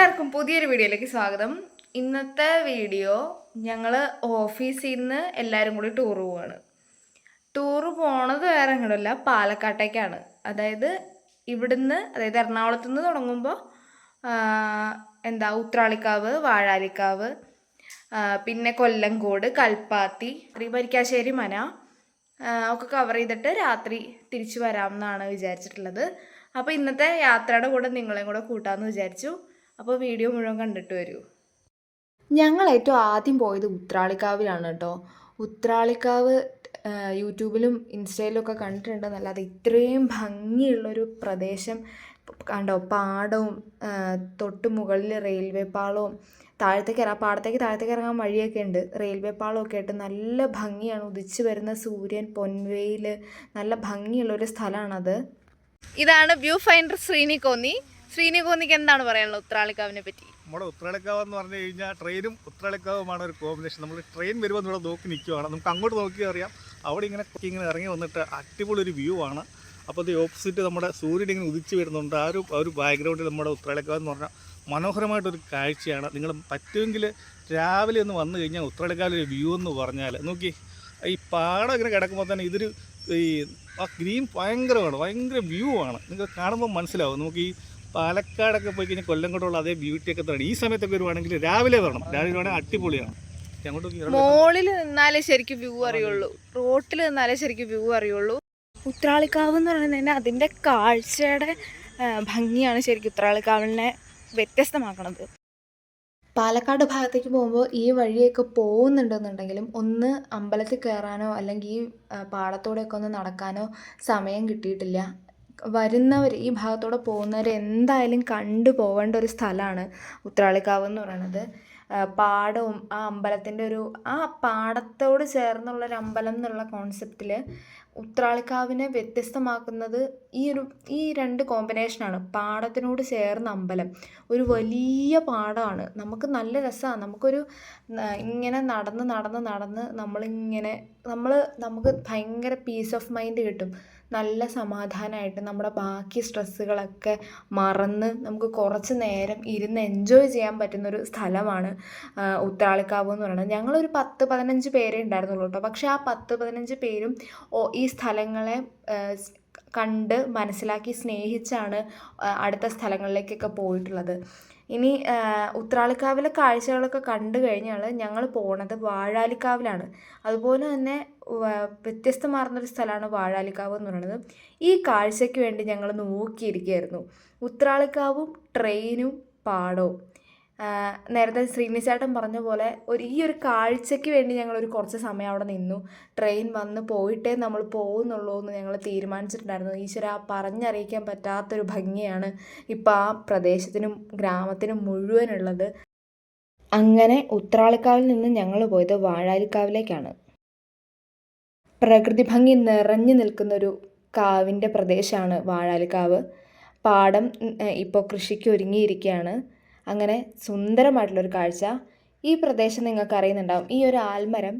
എല്ലാവർക്കും പുതിയൊരു വീഡിയോയിലേക്ക് സ്വാഗതം. ഇന്നത്തെ വീഡിയോ ഞങ്ങൾ ഓഫീസിൽ നിന്ന് എല്ലാവരും കൂടി ടൂർ പോവാണ്. ടൂർ പോണത് വേറെ എങ്ങോട്ടല്ല പാലക്കാട്ടേക്കാണ്. അതായത് ഇവിടുന്ന് അതായത് എറണാകുളത്ത് നിന്ന് തുടങ്ങുമ്പോൾ എന്താ ഉത്രാളിക്കാവ് വാഴാലിക്കാവ് പിന്നെ കൊല്ലംകോട് കൽപ്പാത്തി ശ്രീപരിക്കാശ്ശേരി മന ഒക്കെ കവർ ചെയ്തിട്ട് രാത്രി തിരിച്ചു വരാമെന്നാണ് വിചാരിച്ചിട്ടുള്ളത്. അപ്പോൾ ഇന്നത്തെ യാത്രയുടെ കൂടെ നിങ്ങളെയും കൂടെ കൂട്ടാമെന്ന് വിചാരിച്ചു. അപ്പോൾ വീഡിയോ മുഴുവൻ കണ്ടിട്ട് വരൂ. ഞങ്ങൾ ഏറ്റവും ആദ്യം പോയത് ഉത്രാളിക്കാവിലാണ് കേട്ടോ. ഉത്രാളിക്കാവ് യൂട്യൂബിലും ഇൻസ്റ്റയിലും ഒക്കെ കണ്ടിട്ടുണ്ടെന്നല്ലാതെ ഇത്രയും ഭംഗിയുള്ളൊരു പ്രദേശം കണ്ടോ പാടവും തൊട്ട് മുകളിൽ റെയിൽവേ പാളവും താഴത്തേക്ക് ഇറങ്ങാം പാടത്തേക്ക് താഴത്തേക്ക് ഇറങ്ങാൻ വഴിയൊക്കെ ഉണ്ട്. റെയിൽവേ പാളമൊക്കെ ആയിട്ട് നല്ല ഭംഗിയാണ്. ഉദിച്ചു വരുന്ന സൂര്യൻ പൊൻവെയിൽ നല്ല ഭംഗിയുള്ളൊരു സ്ഥലമാണത്. ഇതാണ് വ്യൂ ഫൈൻഡർ ശ്രീനിക്കോന്നി ശ്രീനിക്കോന്നിക്ക് എന്താണ് പറയാനുള്ളത് ഉത്രാളിക്കാവിനെ പറ്റി? നമ്മുടെ ഉത്രാളിക്കാവ് എന്ന് പറഞ്ഞു കഴിഞ്ഞാൽ ട്രെയിനും ഉത്രാളിക്കാവുമാണ് ഒരു കോമ്പിനേഷൻ. നമ്മൾ ട്രെയിൻ വരുമ്പോൾ നമ്മൾ നോക്കി നിൽക്കുവാണ് നമുക്ക് അങ്ങോട്ട് നോക്കി അറിയാം. അവിടെ ഇങ്ങനെ ഇങ്ങനെ ഇറങ്ങി വന്നിട്ട് അടിപൊളി ഒരു വ്യൂ ആണ്. അപ്പോൾ അത് ഓപ്പോസിറ്റ് നമ്മുടെ സൂര്യൻ ഇങ്ങനെ ഉദിച്ച് വരുന്നുണ്ട്. ആ ഒരു ഒരു ബാക്ക്ഗ്രൗണ്ടിൽ നമ്മുടെ ഉത്രാളിക്കാവ് എന്ന് പറഞ്ഞാൽ മനോഹരമായിട്ടൊരു കാഴ്ചയാണ്. നിങ്ങൾ പറ്റുമെങ്കിൽ രാവിലെ ഒന്ന് വന്നു കഴിഞ്ഞാൽ ഉത്രാളിക്കാവിലെ വ്യൂ എന്ന് പറഞ്ഞാൽ നോക്കി. ഈ പാടം ഇങ്ങനെ കിടക്കുമ്പോൾ തന്നെ ഇതൊരു ഈ ആ ഗ്രീൻ ഭയങ്കരമാണ്. ഭയങ്കര വ്യൂ ആണ്. നിങ്ങൾ കാണുമ്പോൾ മനസ്സിലാവും. നമുക്ക് ഈ പാലക്കാടൊക്കെ പോയി കഴിഞ്ഞാൽ കൊല്ലം കൊണ്ടുള്ള അതേ ബ്യൂട്ടിയൊക്കെ തന്നെ ഈ സമയത്തൊക്കെ വരുവാണെങ്കിൽ രാവിലെ വരണം. രാവിലെ വേണേൽ അടിപൊളിയാണ്. മോളിൽ നിന്നാലേ ശരിക്കും വ്യൂ അറിയുള്ളൂ. റോട്ടിൽ നിന്നാലേ ശരിക്കും വ്യൂ അറിയുള്ളൂ. ഉത്രാളിക്കാവ് എന്ന് പറയുന്നത് തന്നെ അതിന്റെ കാഴ്ചയുടെ ഭംഗിയാണ് ശരിക്കും ഉത്രാളിക്കാവിനെ വ്യത്യസ്തമാക്കണത്. പാലക്കാട് ഭാഗത്തേക്ക് പോകുമ്പോൾ ഈ വഴിയൊക്കെ പോകുന്നുണ്ടെന്നുണ്ടെങ്കിലും ഒന്ന് അമ്പലത്തിൽ കയറാനോ അല്ലെങ്കിൽ ഈ പാടത്തൂടെയൊക്കെ ഒന്ന് നടക്കാനോ സമയം കിട്ടിയിട്ടില്ല. വരുന്നവർ ഈ ഭാഗത്തൂടെ പോകുന്നവർ എന്തായാലും കണ്ടു പോകേണ്ട ഒരു സ്ഥലമാണ് ഉത്രാളിക്കാവ് എന്ന് പറയുന്നത് പാടവും ആ അമ്പലത്തിന്റെ ഒരു ആ പാടത്തോട് ചേർന്നുള്ളൊരു അമ്പലം എന്നുള്ള കോൺസെപ്റ്റിൽ ഉത്രാളിക്കാവിനെ വ്യത്യസ്തമാക്കുന്നത് ഈ ഒരു ഈ രണ്ട് കോമ്പിനേഷനാണ് പാടത്തിനോട് ചേർന്ന അമ്പലം. ഒരു വലിയ പാടമാണ് നമുക്ക് നല്ല രസമാണ് നമുക്കൊരു ഇങ്ങനെ നടന്ന് നടന്ന് നടന്ന് നമ്മളിങ്ങനെ നമ്മൾ നമുക്ക് ഭയങ്കര പീസ് ഓഫ് മൈൻഡ് കിട്ടും. നല്ല സമാധാനമായിട്ട് നമ്മുടെ ബാക്കി സ്ട്രെസ്സുകളൊക്കെ മറന്ന് നമുക്ക് കുറച്ച് നേരം ഇരുന്ന് എൻജോയ് ചെയ്യാൻ പറ്റുന്നൊരു സ്ഥലമാണ് ഉത്രാളിക്കാവ് എന്ന് പറയുന്നത്. ഞങ്ങളൊരു പത്ത് പതിനഞ്ച് പേരേ ഉണ്ടായിരുന്നുള്ളൂ കേട്ടോ. പക്ഷേ ആ പത്ത് പതിനഞ്ച് പേരും ഈ സ്ഥലങ്ങളെ കണ്ട് മനസ്സിലാക്കി സ്നേഹിച്ചാണ് അടുത്ത സ്ഥലങ്ങളിലേക്കൊക്കെ പോയിട്ടുള്ളത്. ഇനി ഉത്രാളിക്കാവിലെ കാഴ്ചകളൊക്കെ കണ്ടു കഴിഞ്ഞാൽ ഞങ്ങൾ പോണത് വാഴാലിക്കാവിലാണ്. അതുപോലെ തന്നെ വ്യത്യസ്തമാർന്നൊരു സ്ഥലമാണ് വാഴാലിക്കാവ് എന്ന് പറയുന്നത്. ഈ കാഴ്ചയ്ക്ക് വേണ്ടി ഞങ്ങൾ നോക്കിയിരിക്കുകയായിരുന്നു. ഉത്രാളിക്കാവും ട്രെയിനും പാടവും. നേരത്തെ ശ്രീനിചേട്ടൻ പറഞ്ഞ പോലെ ഒരു ഈ ഒരു കാഴ്ചയ്ക്ക് വേണ്ടി ഞങ്ങൾ ഒരു കുറച്ച് സമയം അവിടെ നിന്നു. ട്രെയിൻ വന്ന് പോയിട്ടേ നമ്മൾ പോകുന്നുള്ളൂ എന്ന് ഞങ്ങൾ തീരുമാനിച്ചിട്ടുണ്ടായിരുന്നു. ഈശ്വര പറഞ്ഞറിയിക്കാൻ പറ്റാത്തൊരു ഭംഗിയാണ് ഇപ്പോൾ ആ പ്രദേശത്തിനും ഗ്രാമത്തിനും മുഴുവനുള്ളത്. അങ്ങനെ ഉത്രാളിക്കാവിൽ നിന്ന് ഞങ്ങൾ പോയത് വാഴാലിക്കാവിലേക്കാണ്. പ്രകൃതി ഭംഗി നിറഞ്ഞു നിൽക്കുന്നൊരു കാവിന്റെ പ്രദേശമാണ് വാഴാലിക്കാവ്. പാടം ഇപ്പോൾ കൃഷിക്ക് ഒരുങ്ങിയിരിക്കുകയാണ്. അങ്ങനെ സുന്ദരമായിട്ടുള്ളൊരു കാഴ്ച. ഈ പ്രദേശം നിങ്ങൾക്ക് അറിയുന്നുണ്ടാവും. ഈ ഒരു ആൽമരം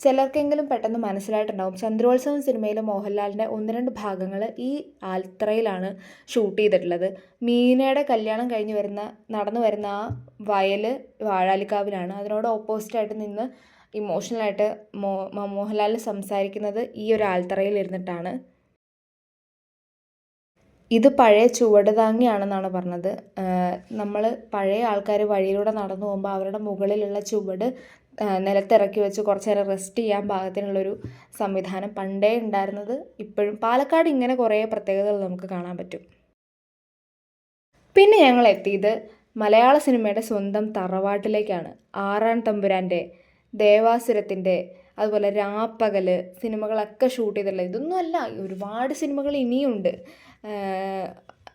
ചിലർക്കെങ്കിലും പെട്ടെന്ന് മനസ്സിലായിട്ടുണ്ടാവും. ചന്ദ്രോത്സവം സിനിമയിലെ മോഹൻലാലിന്റെ ഒന്ന് രണ്ട് ഭാഗങ്ങൾ ഈ ആൽത്രയിലാണ് ഷൂട്ട് ചെയ്തിട്ടുള്ളത്. മീനയുടെ കല്യാണം കഴിഞ്ഞ് വരുന്ന നടന്നു വരുന്ന ആ വയൽ വാഴാലിക്കാവിലാണ്. അതിനോട് ഓപ്പോസിറ്റായിട്ട് നിന്ന് ഇമോഷണലായിട്ട് മോ മോഹൻലാൽ സംസാരിക്കുന്നത് ഈ ഒരു ആൽത്തറയിൽ ഇരുന്നിട്ടാണ്. ഇത് പഴയ ചുവട് താങ്ങിയാണെന്നാണ് പറഞ്ഞത് നമ്മൾ പഴയ ആൾക്കാർ വഴിയിലൂടെ നടന്നു പോകുമ്പോൾ അവരുടെ മുകളിലുള്ള ചുവട് നിലത്തിറക്കി വെച്ച് കുറച്ച് നേരം റെസ്റ്റ് ചെയ്യാൻ പാകത്തിനുള്ളൊരു സംവിധാനം പണ്ടേ ഉണ്ടായിരുന്നത് ഇപ്പോഴും പാലക്കാട് ഇങ്ങനെ കുറേ പ്രത്യേകതകൾ നമുക്ക് കാണാൻ പറ്റും. പിന്നെ ഞങ്ങൾ എത്തിയത് മലയാള സിനിമയുടെ സ്വന്തം തറവാട്ടിലേക്കാണ്. ആറാൻ തമ്പുരാന്റെ ദേവാസുരത്തിന്റെ അതുപോലെ രാപ്പകൽ സിനിമകളൊക്കെ ഷൂട്ട് ചെയ്തിട്ടുള്ളത് ഇതൊന്നും അല്ല ഒരുപാട് സിനിമകൾ ഇനിയുണ്ട്.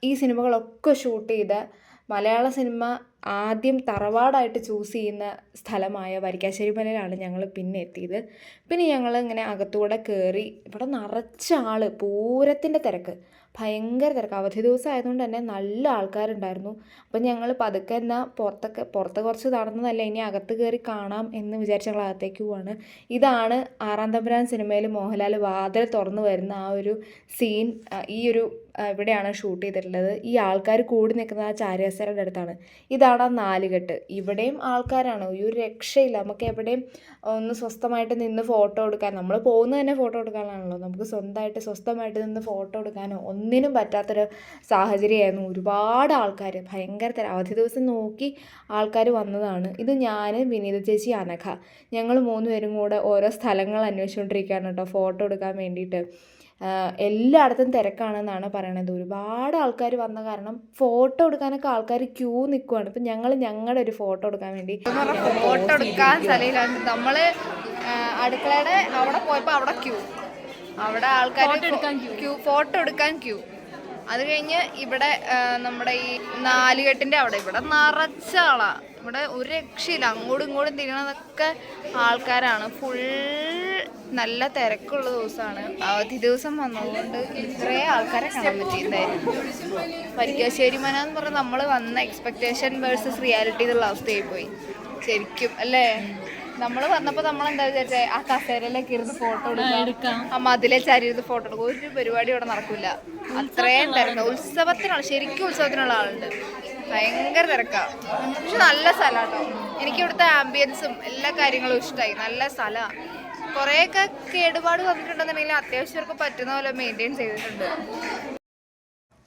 ഈ സിനിമകളൊക്കെ ഷൂട്ട് ചെയ്ത മലയാള സിനിമ ആദ്യം തറവാടായിട്ട് ചൂസ് ചെയ്യുന്ന സ്ഥലമായ വരിക്കാശ്ശേരി മലയിലാണ് ഞങ്ങൾ പിന്നെ എത്തിയത്. പിന്നെ ഞങ്ങൾ ഇങ്ങനെ അകത്തൂടെ കയറി ഇവിടെ നിറച്ച ആൾ പൂരത്തിന്റെ തിരക്ക്. ഭയങ്കര തിരക്ക്. അവധി ദിവസം ആയതുകൊണ്ട് തന്നെ നല്ല ആൾക്കാരുണ്ടായിരുന്നു. അപ്പം ഞങ്ങൾ പതുക്കെ എന്നാൽ പുറത്തൊക്കെ പുറത്ത് കുറച്ച് നടന്നതല്ല ഇനി അകത്ത് കയറി കാണാം എന്ന് വിചാരിച്ച് ഞങ്ങൾ അകത്തേക്ക് പോവാണ്. ഇതാണ് ആറാം തമ്പുരാൻ സിനിമയിൽ മോഹൻലാൽ വാതിൽ തുറന്നു വരുന്ന ആ ഒരു സീൻ ഈ ഒരു ഇവിടെയാണ് ഷൂട്ട് ചെയ്തിട്ടുള്ളത്. ഈ ആൾക്കാർ കൂടി നിൽക്കുന്നത് ആ ചാരിയാസരയുടെ അടുത്താണ്. ഇതാണ് ആ നാലുകെട്ട്. ഇവിടെയും ആൾക്കാരാണ്. ഒരു രക്ഷയില്ല. നമുക്ക് എവിടെയും ഒന്ന് സ്വസ്ഥമായിട്ട് നിന്ന് ഫോട്ടോ എടുക്കാൻ നമ്മൾ പോകുന്നത് തന്നെ ഫോട്ടോ എടുക്കാനാണല്ലോ. നമുക്ക് സ്വന്തമായിട്ട് സ്വസ്ഥമായിട്ട് നിന്ന് ഫോട്ടോ എടുക്കാനോ ഒന്നിനും പറ്റാത്തൊരു സാഹചര്യമായിരുന്നു ഒരുപാട് ആൾക്കാർ. ഭയങ്കര തരം അവധി ദിവസം നോക്കി ആൾക്കാർ വന്നതാണ്. ഇത് ഞാൻ വിനീത ചേച്ചി അനഘ. ഞങ്ങൾ മൂന്ന് പേരും കൂടെ ഓരോ സ്ഥലങ്ങൾ അന്വേഷിച്ചുകൊണ്ടിരിക്കുകയാണ് കേട്ടോ ഫോട്ടോ എടുക്കാൻ വേണ്ടിയിട്ട്. എല്ലായിടത്തും തിരക്കാണെന്നാണ് പറയണത്. ഒരുപാട് ആൾക്കാർ വന്ന കാരണം ഫോട്ടോ എടുക്കാനൊക്കെ ആൾക്കാർ ക്യൂ നിൽക്കുവാണ് ഇപ്പം ഞങ്ങൾ ഞങ്ങളുടെ ഒരു ഫോട്ടോ എടുക്കാൻ വേണ്ടി ഫോട്ടോ എടുക്കാൻ സ്ഥലയിലാണ് നമ്മൾ അടുക്കളയുടെ അവിടെ പോയപ്പോൾ അവിടെ ക്യൂ അവിടെ ആൾക്കാർ ക്യൂ ഫോട്ടോ എടുക്കാൻ ക്യൂ അത് കഴിഞ്ഞ് ഇവിടെ നമ്മുടെ ഈ നാലുകെട്ടിന്റെ അവിടെ ഇവിടെ നിറച്ച ആളാ. ഇവിടെ ഒരു രക്ഷയില്ല. അങ്ങോട്ടും ഇങ്ങോട്ടും തിരിയണതൊക്കെ ആൾക്കാരാണ്. ഫുൾ നല്ല തിരക്കുള്ള ദിവസമാണ്. അവധി ദിവസം വന്നതുകൊണ്ട് ഇത്രേ ആൾക്കാരെ കാണാൻ പറ്റിയിട്ടുണ്ടായിരുന്നു പരിക്കാശ്ശേരി മന എന്ന് പറഞ്ഞാൽ നമ്മൾ വന്ന എക്സ്പെക്ടേഷൻ വേഴ്സസ് റിയാലിറ്റി എന്നുള്ള അവസ്ഥയായി പോയി. ശരിക്കും അല്ലേ? നമ്മൾ വന്നപ്പോൾ നമ്മൾ എന്താ വിചാരിച്ചേ? ആ കസേരയിലൊക്കെ ഇരുന്ന് ഫോട്ടോ എടുക്കാം. ആ മതിലെ ചാരി ഇരുന്ന് ഫോട്ടോ എടുക്കും. ഒരു പരിപാടി ഇവിടെ നടക്കില്ല അത്രയും തരണം ഉത്സവത്തിനുള്ള ശരിക്കും ഉത്സവത്തിനുള്ള ആളുണ്ട്. ഭയങ്കര തിരക്കാ. പക്ഷെ നല്ല സ്ഥലാട്ടോ. എനിക്ക് ഇവിടുത്തെ ആംബിയൻസും എല്ലാ കാര്യങ്ങളും ഇഷ്ടമായി നല്ല സ്ഥലമാണ് കുറേയൊക്കെ കേടുപാട് വന്നിട്ടുണ്ടെന്നുണ്ടെങ്കിൽ അത്യാവശ്യമൊക്കെ പറ്റുന്ന പോലെ മെയിന്റെയിൻ ചെയ്തിട്ടുണ്ട്.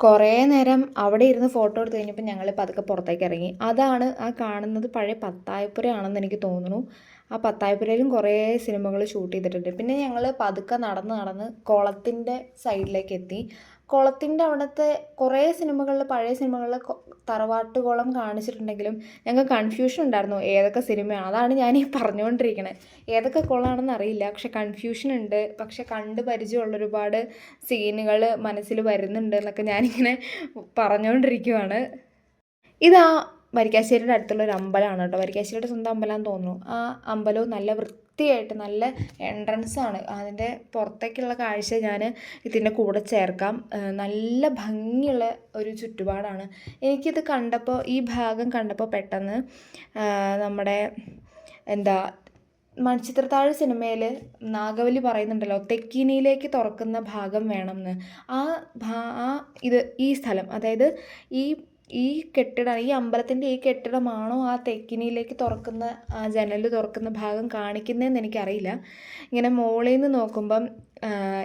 കുറേ നേരം അവിടെ ഇരുന്ന് ഫോട്ടോ എടുത്ത് കഴിഞ്ഞപ്പോൾ ഞങ്ങൾ പതുക്കെ പുറത്തേക്ക് ഇറങ്ങി. അതാണ് ആ കാണുന്നത് പഴയ പത്തായപ്പുരയാണെന്ന് എനിക്ക് തോന്നുന്നു. ആ പത്തായപ്പുരയിലും കുറേ സിനിമകൾ ഷൂട്ട് ചെയ്തിട്ടുണ്ട്. പിന്നെ ഞങ്ങൾ പതുക്കെ നടന്ന് നടന്ന് കുളത്തിന്റെ സൈഡിലേക്ക് എത്തി. കുളത്തിന്റെ അവിടുത്തെ കുറേ സിനിമകളിൽ പഴയ സിനിമകളിൽ തറവാട്ട് കുളം കാണിച്ചിട്ടുണ്ടെങ്കിലും ഞങ്ങൾക്ക് കൺഫ്യൂഷൻ ഉണ്ടായിരുന്നു. ഏതൊക്കെ സിനിമയാണ് അതാണ് ഞാൻ ഈ പറഞ്ഞുകൊണ്ടിരിക്കുന്നത് ഏതൊക്കെ കുളമാണെന്ന് അറിയില്ല. പക്ഷെ കൺഫ്യൂഷൻ ഉണ്ട്. പക്ഷെ കണ്ട് പരിചയമുള്ള ഒരുപാട് സീനുകൾ മനസ്സിൽ വരുന്നുണ്ട് എന്നൊക്കെ ഞാനിങ്ങനെ പറഞ്ഞുകൊണ്ടിരിക്കുവാണ്. ഇതാ വരിക്കാശ്ശേരിയുടെ അടുത്തുള്ള ഒരു അമ്പലമാണ് കേട്ടോ. വരിക്കാശ്ശേരിയുടെ സ്വന്തം അമ്പലമാണെന്ന് തോന്നുന്നു. ആ അമ്പലവും നല്ല വൃത്തിയായിട്ട് നല്ല എൻട്രൻസ് ആണ്. അതിന്റെ പുറത്തേക്കുള്ള കാഴ്ച ഞാൻ ഇതിന്റെ കൂടെ ചേർക്കാം. നല്ല ഭംഗിയുള്ള ഒരു ചുറ്റുപാടാണ്. എനിക്കിത് കണ്ടപ്പോൾ ഈ ഭാഗം കണ്ടപ്പോൾ പെട്ടെന്ന് നമ്മുടെ എന്താ മണിച്ചിത്രത്താഴ് സിനിമയിൽ നാഗവലി പറയുന്നുണ്ടല്ലോ തെക്കിനിയിലേക്ക് തുറക്കുന്ന ഭാഗം വേണമെന്ന്. ആ ആ ഇത് ഈ സ്ഥലം അതായത് ഈ ഈ കെട്ടിടം ഈ അമ്പലത്തിന്റെ ഈ കെട്ടിടമാണോ ആ തെക്കിനിയിലേക്ക് തുറക്കുന്ന ആ ജനൽ തുറക്കുന്ന ഭാഗം കാണിക്കുന്നതെന്ന് എനിക്കറിയില്ല. ഇങ്ങനെ മുകളിൽ നിന്ന് നോക്കുമ്പം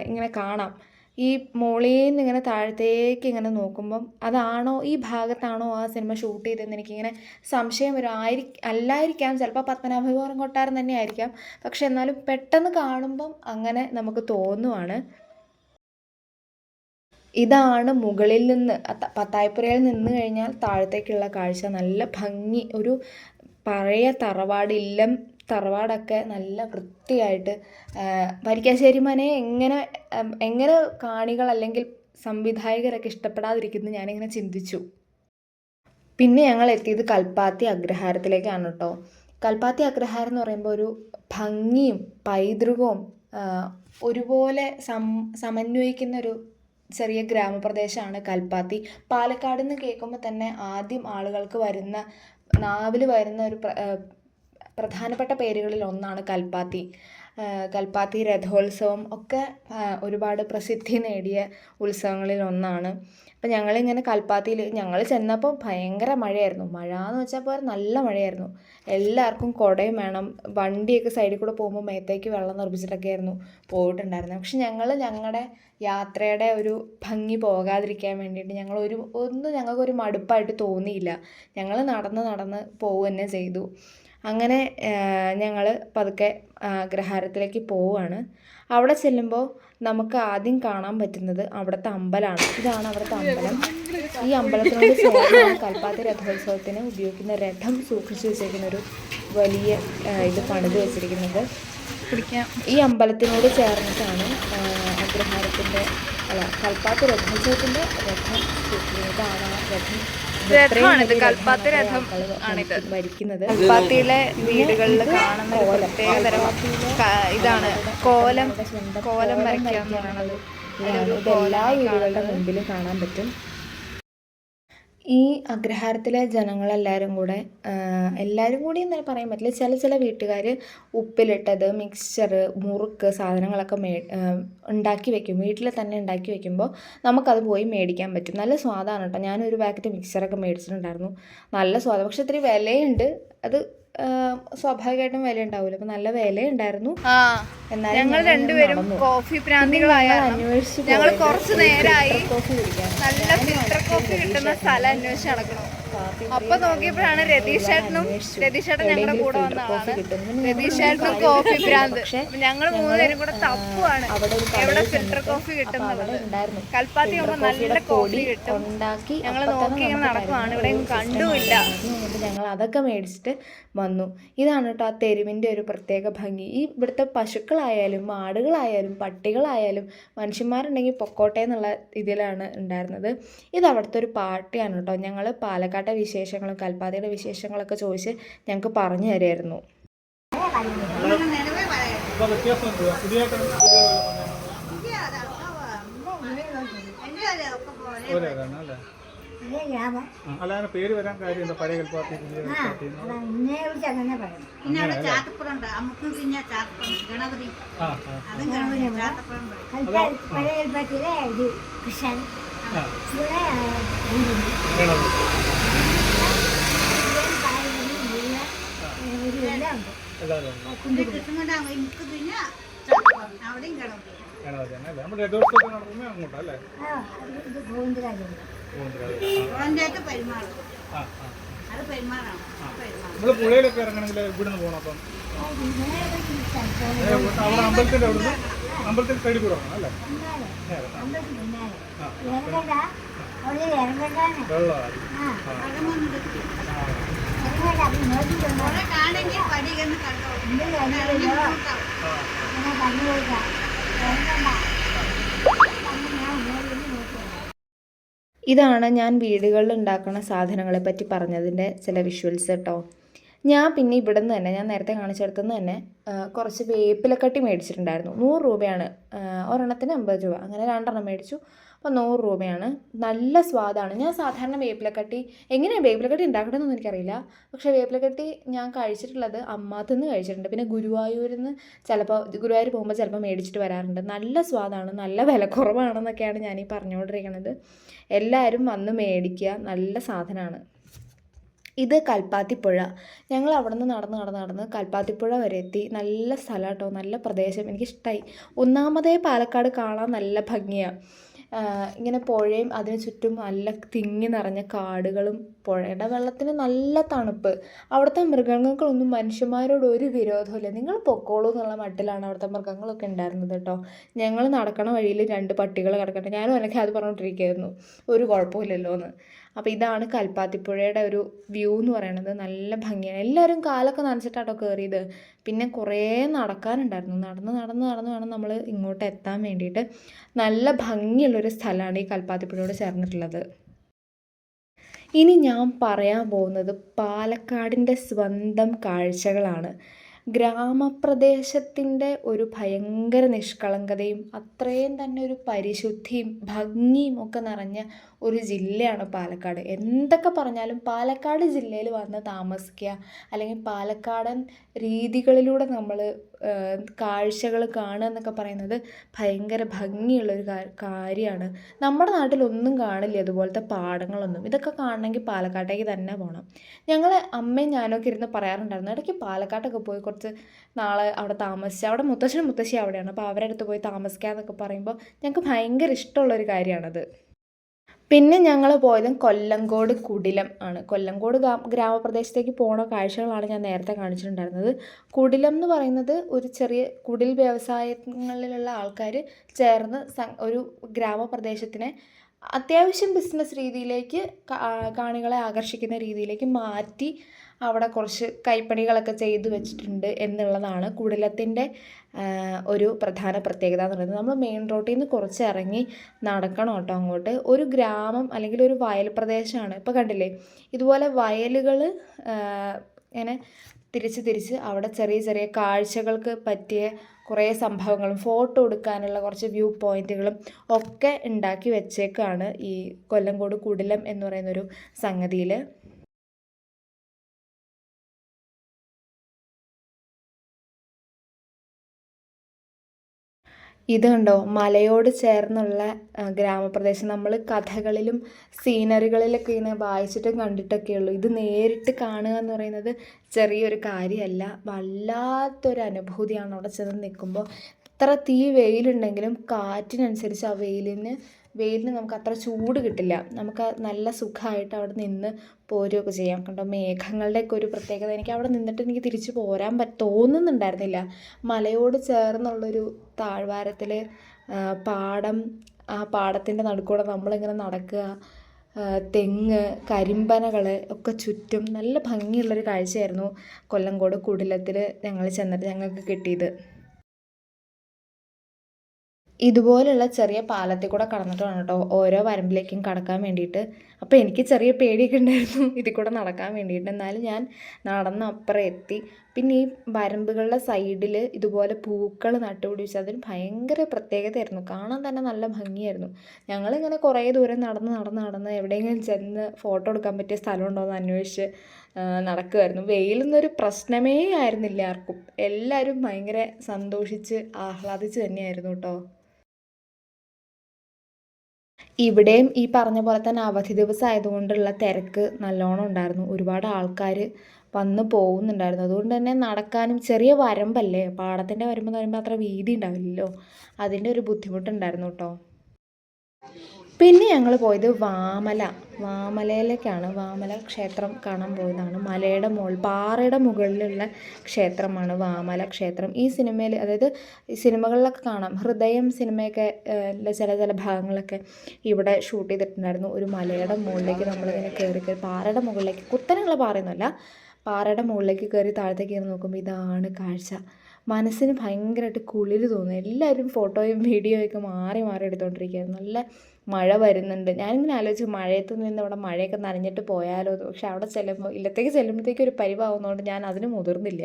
ഇങ്ങനെ കാണാം. ഈ മുകളിൽ നിന്ന് ഇങ്ങനെ താഴത്തേക്ക് ഇങ്ങനെ നോക്കുമ്പം അതാണോ ഈ ഭാഗത്താണോ ആ സിനിമ ഷൂട്ട് ചെയ്തതെന്ന് എനിക്കിങ്ങനെ സംശയം വരും. ആയിരി അല്ലായിരിക്കാം. ചിലപ്പോൾ പത്മനാഭപുരം കൊട്ടാരം തന്നെ ആയിരിക്കാം പക്ഷെ എന്നാലും പെട്ടെന്ന് കാണുമ്പം അങ്ങനെ നമുക്ക് തോന്നുവാണ്. ഇതാണ് മുകളിൽ നിന്ന് പത്തായപ്പുരയിൽ നിന്ന് കഴിഞ്ഞാൽ താഴത്തേക്കുള്ള കാഴ്ച. നല്ല ഭംഗി ഒരു പഴയ തറവാട് ഇല്ലം തറവാടൊക്കെ നല്ല വൃത്തിയായിട്ട് വരിക്കാശ്ശേരി മനയെ എങ്ങനെ എങ്ങനെ കാണികൾ അല്ലെങ്കിൽ സംവിധായകരൊക്കെ ഇഷ്ടപ്പെടാതിരിക്കുന്നു ഞാനിങ്ങനെ ചിന്തിച്ചു. പിന്നെ ഞങ്ങൾ എത്തിയത് കൽപ്പാത്തി അഗ്രഹാരത്തിലേക്കാണ് കേട്ടോ. കൽപ്പാത്തി അഗ്രഹാരം എന്ന് പറയുമ്പോൾ ഒരു ഭംഗിയും പൈതൃകവും ഒരുപോലെ സം സമന്വയിക്കുന്ന ഒരു ചെറിയ ഗ്രാമപ്രദേശമാണ് കൽപ്പാത്തി. പാലക്കാട് എന്ന് കേൾക്കുമ്പോൾ തന്നെ ആദ്യം ആളുകൾക്ക് വരുന്ന നാവിൽ വരുന്ന ഒരു പ്ര- പ്രധാനപ്പെട്ട പേരുകളിൽ ഒന്നാണ് കൽപ്പാത്തി. കൽപ്പാത്തി രഥോത്സവം ഒക്കെ ഒരുപാട് പ്രസിദ്ധി നേടിയ ഉത്സവങ്ങളിൽ ഒന്നാണ്. അപ്പം ഞങ്ങളിങ്ങനെ കൽപ്പാത്തിയിൽ ഞങ്ങൾ ചെന്നപ്പോൾ ഭയങ്കര മഴയായിരുന്നു. മഴ എന്ന് വെച്ചാൽ പോലെ നല്ല മഴയായിരുന്നു. എല്ലാവർക്കും കുടയും വേണം. വണ്ടിയൊക്കെ സൈഡിൽ കൂടെ പോകുമ്പോൾ മേത്തേക്ക് വെള്ളം നിർമ്മിച്ചിട്ടൊക്കെ ആയിരുന്നു പോയിട്ടുണ്ടായിരുന്നത് പക്ഷെ ഞങ്ങൾ ഞങ്ങളുടെ യാത്രയുടെ ഒരു ഭംഗി പോകാതിരിക്കാൻ വേണ്ടിയിട്ട് ഞങ്ങൾ ഒരു ഒന്നും ഞങ്ങൾക്കൊരു മടുപ്പായിട്ട് തോന്നിയില്ല. ഞങ്ങൾ നടന്ന് നടന്ന് പോവുക തന്നെ ചെയ്തു. അങ്ങനെ ഞങ്ങൾ പതുക്കെ ഗ്രഹാരത്തിലേക്ക് അഗ്രഹാരത്തിലേക്ക് പോവുകയാണ്. അവിടെ ചെല്ലുമ്പോൾ നമുക്ക് ആദ്യം കാണാൻ പറ്റുന്നത് അവിടുത്തെ അമ്പലമാണ് ഇതാണ് അവിടുത്തെ അമ്പലം. ഈ അമ്പലത്തിനോട് ചേർന്നാണ് കൽപ്പാത്തി രഥോത്സവത്തിന് ഉപയോഗിക്കുന്ന രഥം സൂക്ഷിച്ചു വെച്ചിരിക്കുന്ന ഒരു വലിയ ഇത് പണിത് വെച്ചിരിക്കുന്നത്. ഈ അമ്പലത്തിനോട് ചേർന്നിട്ടാണ് അഗ്രഹാരത്തിന്റെ അല്ല കൽപ്പാത്തി രഥോത്സവത്തിന്റെ രഥം സൂക്ഷിക്കുന്നത്. ഇതാണ് ആ രഥം. രഥമാണിത്. കൽപ്പാത്തി രഥം ആണിത്. കൽപ്പാത്തിയിലെ വീടുകളിൽ കാണുന്ന ഒരു കോലം. പ്രത്യേകതരം ഇതാണ്. കോലം. കോലം വരയ്ക്കുക എന്ന് പറയുന്നത്. എല്ലാ വീടുകളുടെ മുമ്പിലും കാണാൻ പറ്റും. ഈ അഗ്രഹാരത്തിലെ ജനങ്ങളെല്ലാവരും കൂടെ എല്ലാവരും കൂടി എന്നാൽ പറയാൻ പറ്റില്ല. ചില ചില വീട്ടുകാർ ഉപ്പിലിട്ടത് മിക്സ്ചർ മുറുക്ക് സാധനങ്ങളൊക്കെ മേ ഉണ്ടാക്കി വെക്കും. വീട്ടിൽ തന്നെ ഉണ്ടാക്കി വെക്കുമ്പോൾ നമുക്കത് പോയി മേടിക്കാൻ പറ്റും. നല്ല സ്വാദാണ് കേട്ടോ. ഞാനൊരു പാക്കറ്റ് മിക്സ്ചറൊക്കെ മേടിച്ചിട്ടുണ്ടായിരുന്നു. നല്ല സ്വാദം. പക്ഷെ ഇത്തിരി വിലയുണ്ട്. അത് സ്വാഭാവികമായിട്ടും വില ഉണ്ടാവില്ല അപ്പൊ നല്ല വില ഉണ്ടായിരുന്നു ഞങ്ങൾ രണ്ടുപേരും. കോഫി പ്രാന്തികളായ അന്വേഷിച്ച് ഞങ്ങൾ കുറച്ച് നേരമായി നല്ല ഫിൽറ്റർ കോഫി കിട്ടുന്ന സ്ഥലം അന്വേഷിച്ച് നടക്കണം. അപ്പൊ നോക്കിയപ്പോഴാണ് രതീഷേട്ടനും രതീഷേട്ടൻ ഞങ്ങളുടെ കൂടെ വന്നതാണ് രതീഷ് രതീഷേട്ടനും കോഫി ഭ്രാന്ത്. ഞങ്ങൾ മൂന്നുപേരും കൂടെ തപ്പുവാണ്. എവിടെ ഫിൽറ്റർ കോഫി കിട്ടുന്നത്? കൽപ്പാത്തി ആകുമ്പോൾ നല്ല കോഫി കിട്ടും. ഞങ്ങൾ ഞങ്ങൾ നോക്കി ഇങ്ങനെ നടക്കുവാണ്. ഇവിടെ കണ്ടുമില്ല ഞങ്ങൾ അതൊക്കെ മേടിച്ചിട്ട് വന്നു. ഇതാണ് കേട്ടോ ആ തെരുവിന്റെ ഒരു പ്രത്യേക ഭംഗി. ഈ ഇവിടുത്തെ പശുക്കളായാലും ആടുകളായാലും പട്ടികളായാലും മനുഷ്യന്മാരുണ്ടെങ്കിൽ പൊക്കോട്ടെ എന്നുള്ള ഇതിലാണ് ഉണ്ടായിരുന്നത്. ഇത് അവിടുത്തെ ഒരു പാർട്ടിയാണ് കേട്ടോ. ഞങ്ങൾ പാലക്കാട്ടെ വിശേഷങ്ങളും കൽപ്പാത്തിയുടെ വിശേഷങ്ങളൊക്കെ ചോദിച്ച് ഞങ്ങൾക്ക് പറഞ്ഞു തരുമായിരുന്നു പേര് വരാൻ കാര്യം പഴയ കൽപ്പാത്തി? പിന്നെ അവിടെ പിന്നെ ചാത്തപ്പുറം ഗണപതി ഉണ്ട്. പിന്നെ കൃഷ്ണൻകുണ്ട നമുക്ക് പിന്നെ ചാത്തപ്പുറം അവിടെയും ഗണപതി ഗണപതി തന്നെ അല്ലേ നമ്മുടെ രഥോത്സവം നടത്തുന്നത് അങ്ങോട്ടല്ലേ നമ്മൾ പുഴയിലൊക്കെ ഇറങ്ങണമെങ്കിൽ ഇവിടെ നിന്ന് പോകണം അപ്പം? അവിടെ അമ്പലത്തിന്റെ അവിടുന്ന്? അമ്പലത്തിൽ സൈഡിൽ കൂടെ വേണം അല്ലേ? നേരെ ഇതാണ് ഞാൻ വീടുകളിൽ ഉണ്ടാക്കുന്ന സാധനങ്ങളെ പറ്റി പറഞ്ഞതിന്റെ ചില വിഷ്വൽസ് കേട്ടോ ഞാൻ പിന്നെ ഇവിടെ നിന്ന് തന്നെ ഞാൻ നേരത്തെ കാണിച്ചെടുത്തു നിന്ന് തന്നെ കുറച്ച് വേപ്പിലക്കട്ടി മേടിച്ചിട്ടുണ്ടായിരുന്നു. നൂറ് രൂപയാണ്. ഒരെണ്ണത്തിന് അമ്പത് രൂപ. അങ്ങനെ രണ്ടെണ്ണം മേടിച്ചു. അപ്പോൾ നൂറ് രൂപയാണ്. നല്ല സ്വാദാണ്. ഞാൻ സാധാരണ വേപ്പിലക്കട്ടി എങ്ങനെയാണ് വേപ്പിലക്കട്ടി ഉണ്ടാക്കണമെന്നൊന്നും എനിക്കറിയില്ല. പക്ഷേ വേപ്പിലക്കട്ടി ഞാൻ കഴിച്ചിട്ടുള്ളത് അമ്മാത്തു നിന്ന് കഴിച്ചിട്ടുണ്ട്. പിന്നെ ഗുരുവായൂരിൽ നിന്ന് ചിലപ്പോൾ ഗുരുവായൂർ പോകുമ്പോൾ ചിലപ്പോൾ മേടിച്ചിട്ട് വരാറുണ്ട്. നല്ല സ്വാദാണ്. നല്ല വിലക്കുറവാണെന്നൊക്കെയാണ് ഈ പറഞ്ഞുകൊണ്ടിരിക്കുന്നത് എല്ലാവരും വന്ന് മേടിക്കുക. നല്ല സാധനമാണ്. ഇത് കൽപ്പാത്തിപ്പുഴ. ഞങ്ങൾ അവിടെ നിന്ന് നടന്ന് നടന്ന് നടന്ന് കൽപ്പാത്തിപ്പുഴ വരെ എത്തി. നല്ല സ്ഥലം കേട്ടോ. നല്ല പ്രദേശം. എനിക്കിഷ്ടമായി ഒന്നാമതേ പാലക്കാട് കാണാൻ നല്ല ഭംഗിയാണ് ഇങ്ങനെ പുഴയും അതിന് ചുറ്റും നല്ല തിങ്ങി നിറഞ്ഞ കാടുകളും പുഴയുടെ വെള്ളത്തിന് നല്ല തണുപ്പ്. അവിടുത്തെ മൃഗങ്ങൾക്കൊന്നും മനുഷ്യന്മാരോട് ഒരു വിരോധമില്ല നിങ്ങൾ പൊക്കോളൂ എന്നുള്ള മട്ടിലാണ് അവിടുത്തെ മൃഗങ്ങളൊക്കെ ഉണ്ടായിരുന്നത് കേട്ടോ. ഞങ്ങൾ നടക്കണ വഴിയിൽ രണ്ട് പട്ടികൾ കിടക്കട്ടെ. ഞാനും എനിക്ക് അത് പറഞ്ഞുകൊണ്ടിരിക്കുകയായിരുന്നു. ഒരു കുഴപ്പമില്ലല്ലോ എന്ന്. അപ്പോൾ ഇതാണ് കൽപ്പാത്തിപ്പുഴയുടെ ഒരു വ്യൂ എന്ന് പറയുന്നത്. നല്ല ഭംഗിയാണ്. എല്ലാവരും കാലൊക്കെ നനച്ചിട്ടാട്ടോ കയറിയത്. പിന്നെ കുറേ നടക്കാനുണ്ടായിരുന്നു. നടന്ന് നടന്ന് നടന്ന് വേണം നമ്മൾ ഇങ്ങോട്ട് എത്താൻ വേണ്ടിയിട്ട്. നല്ല ഭംഗിയുള്ളൊരു സ്ഥലമാണ് ഈ കൽപ്പാത്തിപ്പുഴയോട് ചേർന്നിട്ടുള്ളത്. ഇനി ഞാൻ പറയാൻ പോകുന്നത് പാലക്കാടിന്റെ സ്വന്തം കാഴ്ചകളാണ്. ഗ്രാമപ്രദേശത്തിന്റെ ഒരു ഭയങ്കര നിഷ്കളങ്കതയും അത്രയും തന്നെ ഒരു പരിശുദ്ധിയും ഭംഗിയും ഒക്കെ നിറഞ്ഞ ഒരു ജില്ലയാണ് പാലക്കാട്. എന്തൊക്കെ പറഞ്ഞാലും പാലക്കാട് ജില്ലയിൽ വന്ന് താമസിക്കുക അല്ലെങ്കിൽ പാലക്കാടൻ രീതികളിലൂടെ നമ്മൾ കാഴ്ചകൾ കാണുക എന്നൊക്കെ പറയുന്നത് ഭയങ്കര ഭംഗിയുള്ളൊരു കാര്യമാണ്. നമ്മുടെ നാട്ടിലൊന്നും കാണില്ല അതുപോലത്തെ പാടങ്ങളൊന്നും. ഇതൊക്കെ കാണണമെങ്കിൽ പാലക്കാട്ടേക്ക് തന്നെ പോകണം ഞങ്ങൾ അമ്മയും ഞാനൊക്കെ ഇരുന്ന് പറയാറുണ്ടായിരുന്നു ഇടയ്ക്ക് പാലക്കാട്ടൊക്കെ പോയി കുറച്ച് നാളെ അവിടെ താമസിച്ച് അവിടെ മുത്തശ്ശനും മുത്തശ്ശി അവിടെയാണ് അപ്പോൾ അവരുടെ അടുത്ത് പോയി താമസിക്കുക എന്നൊക്കെ പറയുമ്പോൾ ഞങ്ങൾക്ക് ഭയങ്കര ഇഷ്ടമുള്ളൊരു കാര്യമാണത്. പിന്നെ ഞങ്ങൾ പോയതും കൊല്ലങ്കോട് കുടിലം ആണ്. കൊല്ലങ്കോട് ഗ്രാമപ്രദേശത്തേക്ക് പോണ കാഴ്ചകളാണ് ഞാൻ നേരത്തെ കാണിച്ചിട്ടുണ്ടായിരുന്നത്. കുടിലം എന്ന് പറയുന്നത് ഒരു ചെറിയ കുടിൽ വ്യവസായങ്ങളിലുള്ള ആൾക്കാർ ചേർന്ന് ഒരു ഗ്രാമപ്രദേശത്തിനെ അത്യാവശ്യം ബിസിനസ് രീതിയിലേക്ക് കാണികളെ ആകർഷിക്കുന്ന രീതിയിലേക്ക് മാറ്റി അവിടെ കുറച്ച് കൈപ്പണികളൊക്കെ ചെയ്തു വെച്ചിട്ടുണ്ട് എന്നുള്ളതാണ് കുടിലത്തിന്റെ ഒരു പ്രധാന പ്രത്യേകത എന്ന് പറയുന്നത്. നമ്മൾ മെയിൻ റോട്ടിൽ നിന്ന് കുറച്ച് ഇറങ്ങി നടക്കണം കേട്ടോ അങ്ങോട്ട്. ഒരു ഗ്രാമം അല്ലെങ്കിൽ ഒരു വയൽ പ്രദേശമാണ് ഇപ്പോൾ കണ്ടില്ലേ? ഇതുപോലെ വയലുകൾ ഇങ്ങനെ തിരിച്ച് തിരിച്ച് അവിടെ ചെറിയ ചെറിയ കാഴ്ചകൾക്ക് പറ്റിയ കുറേ സംഭവങ്ങളും ഫോട്ടോ എടുക്കാനുള്ള കുറച്ച് വ്യൂ പോയിന്റുകളും ഒക്കെ ഉണ്ടാക്കി വെച്ചേക്കാണ് ഈ കൊല്ലങ്കോട് കുടിലം എന്ന് പറയുന്നൊരു സംഗതിയിൽ ഇത് കണ്ടോ? മലയോട് ചേർന്നുള്ള ഗ്രാമപ്രദേശം. നമ്മൾ കഥകളിലും സീനറികളിലൊക്കെ ഇങ്ങനെ വായിച്ചിട്ടും കണ്ടിട്ടൊക്കെ ഉള്ളൂ ഇത് നേരിട്ട് കാണുക എന്ന് പറയുന്നത് ചെറിയൊരു കാര്യമല്ല. വല്ലാത്തൊരു അനുഭൂതിയാണ് അവിടെ ചെന്ന് നിൽക്കുമ്പോൾ. എത്ര തീ വെയിലുണ്ടെങ്കിലും കാറ്റിനനുസരിച്ച് ആ വെയിലിന് വെയിലിന് നമുക്ക് അത്ര ചൂട് കിട്ടില്ല. നമുക്ക് നല്ല സുഖമായിട്ട് അവിടെ നിന്ന് പോരുകയൊക്കെ ചെയ്യാം. കണ്ടോ? മേഘങ്ങളുടെയൊക്കെ ഒരു പ്രത്യേകത. എനിക്ക് അവിടെ നിന്നിട്ട് എനിക്ക് തിരിച്ചു പോരാൻ പറ്റ തോന്നുന്നുണ്ടായിരുന്നില്ല. മലയോട് ചേർന്നുള്ളൊരു താഴ്വാരത്തിൽ പാടം ആ പാടത്തിന്റെ നടുക്കൂടെ നമ്മളിങ്ങനെ നടക്കുക തെങ്ങ് കരിമ്പനകൾ ഒക്കെ ചുറ്റും നല്ല ഭംഗിയുള്ളൊരു കാഴ്ചയായിരുന്നു കൊല്ലങ്കോട് കുടിലത്തിൽ ഞങ്ങൾ ചെന്നിട്ട് ഞങ്ങൾക്ക് കിട്ടിയത്. ഇതുപോലുള്ള ചെറിയ പാലത്തിൽ കൂടെ കടന്നിട്ട് വേണം കേട്ടോ ഓരോ വരമ്പിലേക്കും കടക്കാൻ വേണ്ടിയിട്ട്. അപ്പോൾ എനിക്ക് ചെറിയ പേടിയൊക്കെ ഉണ്ടായിരുന്നു ഇതിൽ കൂടെ നടക്കാൻ വേണ്ടിയിട്ട്. എന്നാലും ഞാൻ നടന്ന് അപ്പുറം എത്തി. പിന്നെ ഈ വരമ്പുകളുടെ സൈഡിൽ ഇതുപോലെ പൂക്കൾ നട്ടുപിടിച്ച് അതിന് ഭയങ്കര പ്രത്യേകതയായിരുന്നു. കാണാൻ തന്നെ നല്ല ഭംഗിയായിരുന്നു. ഞങ്ങളിങ്ങനെ കുറേ ദൂരം നടന്ന് നടന്ന് നടന്ന് എവിടെയെങ്കിലും ചെന്ന് ഫോട്ടോ എടുക്കാൻ പറ്റിയ സ്ഥലമുണ്ടോ എന്ന് അന്വേഷിച്ച് നടക്കുമായിരുന്നു വെയിലൊന്നൊരു പ്രശ്നമേ ആയിരുന്നില്ല ആർക്കും. എല്ലാവരും ഭയങ്കര സന്തോഷിച്ച് ആഹ്ലാദിച്ച് തന്നെയായിരുന്നു കേട്ടോ. ഇവിടെയും ഈ പറഞ്ഞ പോലെ തന്നെ അവധി ദിവസം ആയതുകൊണ്ടുള്ള തിരക്ക് നല്ലോണം ഉണ്ടായിരുന്നു. ഒരുപാട് ആൾക്കാർ വന്ന് പോകുന്നുണ്ടായിരുന്നു. അതുകൊണ്ട് തന്നെ നടക്കാനും ചെറിയ വരമ്പല്ലേ? പാടത്തിന്റെ വരമ്പെന്ന് പറയുമ്പോൾ അത്ര വീതി ഉണ്ടാവില്ലല്ലോ. അതിന്റെ ഒരു ബുദ്ധിമുട്ടുണ്ടായിരുന്നു കേട്ടോ. പിന്നെ ഞങ്ങൾ പോയത് വാമല. വാമലയിലേക്കാണ്. വാമല ക്ഷേത്രം കാണാൻ പോയതാണ്. മലയുടെ മുകൾ പാറയുടെ മുകളിലുള്ള ക്ഷേത്രമാണ് വാമല ക്ഷേത്രം. ഈ സിനിമയിൽ അതായത് സിനിമകളിലൊക്കെ കാണാം. ഹൃദയം സിനിമയൊക്കെ ചില ചില ഭാഗങ്ങളൊക്കെ ഇവിടെ ഷൂട്ട് ചെയ്തിട്ടുണ്ടായിരുന്നു. ഒരു മലയുടെ മുകളിലേക്ക് നമ്മളിങ്ങനെ കയറി കയറി പാറയുടെ മുകളിലേക്ക് കുത്തനെയുള്ള പാറയൊന്നുമല്ല. പാറയുടെ മുകളിലേക്ക് കയറി താഴത്തേക്ക് കയറി നോക്കുമ്പോൾ ഇതാണ് കാഴ്ച. മനസ്സിന് ഭയങ്കരമായിട്ട് കുളിര് തോന്നുന്നു. എല്ലാവരും ഫോട്ടോയും വീഡിയോയൊക്കെ മാറി മാറി എടുത്തുകൊണ്ടിരിക്കുകയായിരുന്നു നല്ല മഴ വരുന്നുണ്ട്. ഞാനിങ്ങനെ ആലോചിച്ചു മഴയത്ത് നിന്ന് ഇവിടെ മഴയൊക്കെ നനഞ്ഞിട്ട് പോയാലോ പക്ഷെ അവിടെ ചെല്ലുമ്പോൾ ഇല്ലത്തേക്ക് ചെല്ലുമ്പോഴത്തേക്ക് ഒരു പരിവാകുന്നതുകൊണ്ട് ഞാൻ അതിന് മുതിർന്നില്ല.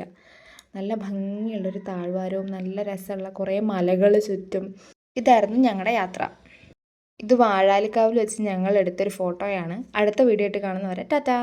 നല്ല ഭംഗിയുള്ളൊരു താഴ്വാരവും നല്ല രസമുള്ള കുറേ മലകൾ ചുറ്റും. ഇതായിരുന്നു ഞങ്ങളുടെ യാത്ര. ഇത് വാഴാലിക്കാവിൽ വെച്ച് ഞങ്ങൾ എടുത്തൊരു ഫോട്ടോയാണ്. അടുത്ത വീഡിയോ ആയിട്ട് കാണുന്നവരെ ടാറ്റാ!